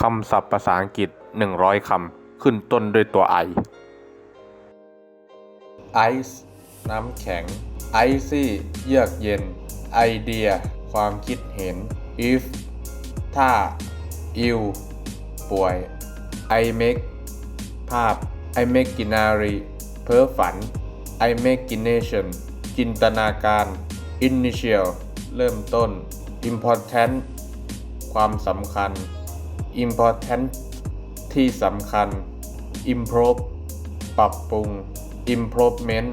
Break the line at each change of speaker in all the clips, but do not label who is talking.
คำศัพท์ภาษาอังกฤษ 100 คำ ขึ้นต้นด้วยตัว I Ice น้ำแข็ง Icy เยือกเย็น Idea ความคิดเห็น If ถ้า Ill ป่วย I make ภาพ Imaginary เพ้อฝัน Imagination จินตนาการ Initial เริ่มต้น Important ความสำคัญ important ที่สำคัญ improve ปรับปรุง improvement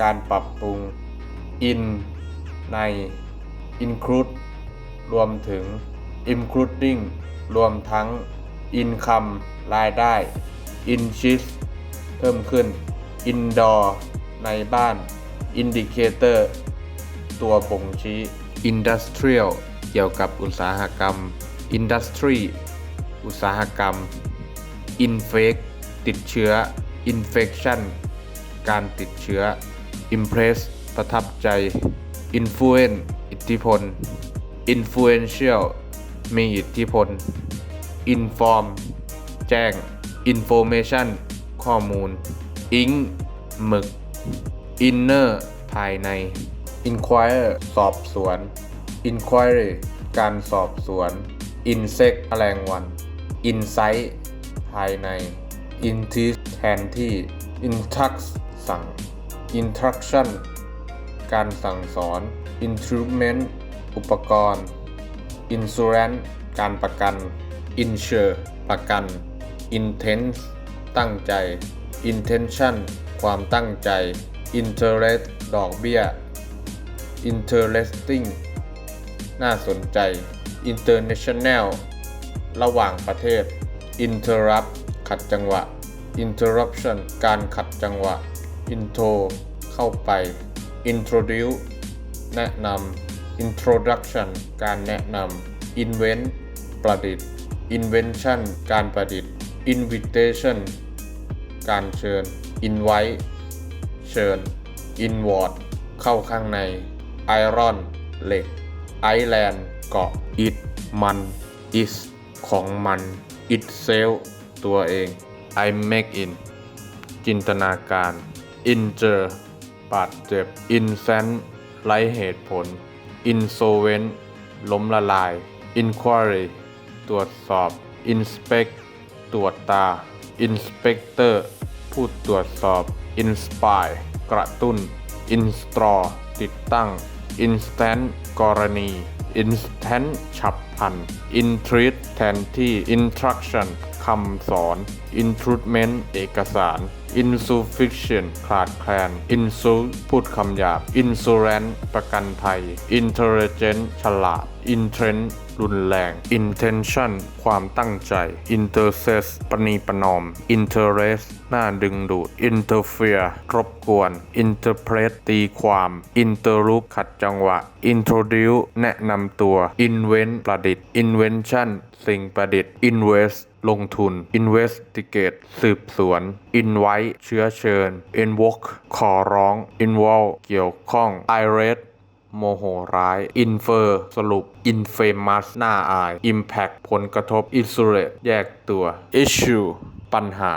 การปรับปรุง in ใน include รวมถึง including รวมทั้ง income รายได้ increase เพิ่มขึ้น indoor ในบ้าน indicator ตัวบ่งชี้ industrial เกี่ยวกับอุตสาหกรรม industry อุตสาหกรรม infect ติดเชื้อ infection การติดเชื้อ impress ประทับใจ influence อิทธิพล influential มีอิทธิพล inform แจ้ง information ข้อมูล ink หมึก inner ภายใน inquire สอบสวน inquiry การสอบสวน insect แมลงวัน insight ภายใน intis แทนที่ intrux สั่ง instruction การสั่งสอน instrument อุปกรณ์ insurance การประกัน insure ประกัน intense ตั้งใจ intention ความตั้งใจ interest ดอกเบี้ย interesting น่าสนใจ international ระหว่างประเทศ interrupt ขัดจังหวะ interruption การขัดจังหวะ intro เข้าไป introduce แนะนำ introduction การแนะนำ invent ประดิษฐ์ invention การประดิษฐ์ invitation การเชิญ invite เชิญ inward เข้าข้างใน iron เหล็ก island เกาะ it มัน is ของมัน itself ตัวเอง I make in จินตนาการ injure บาดเจ็บ insane ไร้เหตุผล insolvent ล้มละลาย inquiry ตรวจสอบ inspect ตรวจตา inspector ผู้ตรวจสอบ inspire กระตุ้น install ติดตั้ง instant กรณี instant ฉับพลัน intreat แทนที่ instruction คำสอน intrudement เอกสาร insufficient ขาดแคลน insult พูดคำหยาบ insurance ประกันภัย intelligent ฉลาด intent รุนแรง intention ความตั้งใจ intercess ปณีประนอม interest น่าดึงดูด interfere รบกวน interpret ตีความ interrupt ขัดจังหวะ introduce แนะนำตัว invent ประดิษฐ์ invention สิ่งประดิษฐ์ invest ลงทุน investigate สืบสวน invite เชื้อเชิญ invoke ขอร้อง involve เกี่ยวข้อง irate โมโหร้าย infer สรุป infamous น่าอาย impact ผลกระทบ isolate แยกตัว issue ปัญหา